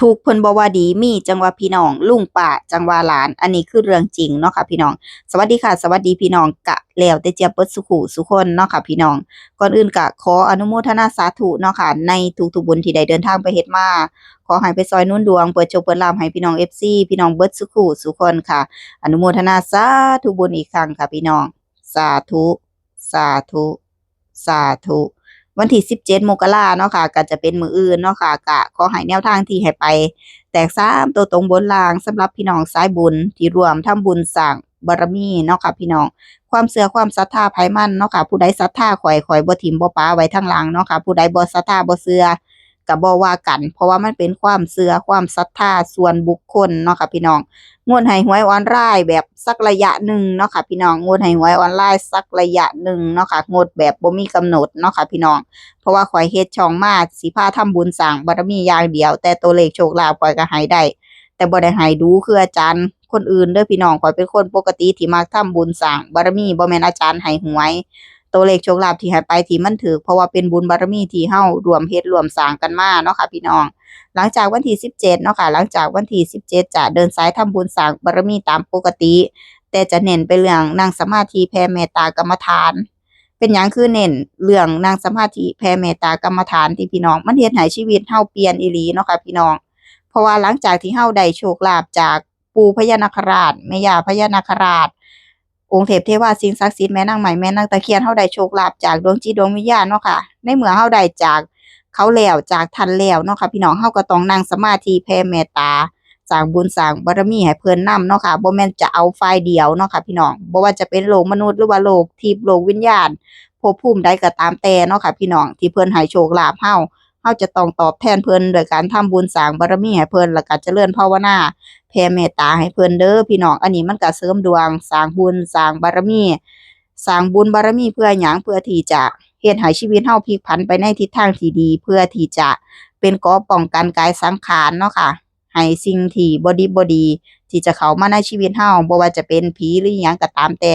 ทุกเพิ่นบ่ว่าดีมีจังว่าพี่น้องลุงป้าจังว่าหลาน อันนี้คือเรื่องจริงเนาะค่ะพี่น้อง สวัสดีค่ะ สวัสดีพี่น้องกะแล้วแต่เจียบเบิดสุขุสุคนเนาะค่ะพี่น้อง ก่อนอื่นกะขออนุโมทนาสาธุเนาะค่ะในทุกๆบุญที่ได้เดินทางไปเฮ็ดมาขอให้ไปซอยนุ่นดวงเปิดโชคเปิดลาภให้พี่น้อง FC พี่น้องเบิดสุขุสุคนค่ะ อนุโมทนาสาธุบุญอีกครั้งค่ะพี่น้อง สาธุ สาธุ สาธุ วันที่17มกราเนาะค่ะก็จะเป็นมืออื่นเนาะค่ะกะขอให้แนวทางที่ให้ไป แตกสามตัวตรงบนล่างสำหรับพี่น้องสายบุญที่รวมทำบุญสั่งบารมีเนาะค่ะพี่น้องความเสือความศรัทธาภัยมั่นเนาะค่ะผู้ใดศรัทธาข่อยข่อยบ่ทิมบ่ปาไว้ทั้งหลังเนาะค่ะผู้ใดบ่ศรัทธาบ่เสือ ก็บ่ว่ากัน เพราะว่ามันเป็นความเชื่อความศรัทธาส่วนบุคคลเนาะค่ะพี่น้องงวดให้หวยออนไลน์แบบสักระยะหนึ่งเนาะค่ะพี่น้องงวดให้หวยออนไลน์สักระยะหนึ่งเนาะค่ะงดแบบบ่มีกำหนดเนาะค่ะพี่น้อง เพราะว่าข่อยเฮ็ดช่องมาสิพาทำบุญสร้างบารมีอย่างเดียว แต่ตัวเลขโชคลาภข่อยก็ให้ได้แต่บ่ได้ให้ดูคืออาจารย์คนอื่นเด้อพี่น้องข่อยเป็นคนปกติที่มักทำบุญสร้างบารมีบ่แม่นอาจารย์ให้หวย ตัวเลขโชคลาภที่ให้ไปที่มันถูกเพราะว่าเป็นบุญบารมีที่เฮารวมเฮ็ดรวมสางกันมาเนาะค่ะพี่น้อง หลังจากวันที่ 17เนาะค่ะหลังจากวันที่ 17 จะเดินสายทำบุญสางบารมีตามปกติ แต่จะเน้นไปเรื่องนั่งสมาธิแผ่เมตตากรรมฐาน เป็นหยังคือเน้นเรื่องนั่งสมาธิแผ่เมตตากรรมฐานที่พี่น้องมันเฮ็ดให้ชีวิตเฮาเปลี่ยนอีหลีเนาะค่ะพี่น้อง เพราะว่าหลังจากที่เฮาได้โชคลาภจากปู่พญานาคราชแม่ย่าพญานาคราช องค์เทพเทวาสิ่งศักดิ์สิทธิ์แม่นางใหม่แม่นางตะเคียนเฮาได้โชคลาภจากดวงจิตดวงวิญญาณเนาะค่ะ ในเมื่อเฮาได้จากเขาแล้วจากท่านแล้วเนาะค่ะพี่น้องเฮาก็ต้องนั่งสมาธิแผ่เมตตาสร้างบุญสร้างบารมีให้เพิ่นนำเนาะค่ะบ่แม่นจะเอาฝ่ายเดียวเนาะค่ะพี่น้องบ่ว่าจะเป็นโลกมนุษย์หรือว่าโลกทิพย์โลกวิญญาณภพภูมิใดก็ตามแต่เนาะค่ะพี่น้องที่เพิ่นให้โชคลาภเฮา เฮาจะต้องตอบแทนเพิ่นโดยการทำบุญสร้างบารมีให้เพิ่นแล้วก็เจริญภาวนาแผ่เมตตาให้เพิ่นเด้อพี่น้องอันนี้มันก็เสริมดวงสร้างบุญสร้างบารมีสร้างบุญบารมีเพื่อหยังเพื่อที่จะเฮ็ดให้ชีวิตเฮาพลิกผันไปในทิศทางที่ดี เพื่อที่จะเป็นกราะป้องกันกายสังขารเนาะค่ะให้สิ่งที่บดีบดี ที่จะเข้ามาในชีวิตเฮาบ่ว่าจะเป็นผีหรืออิหยังก็ตามแต่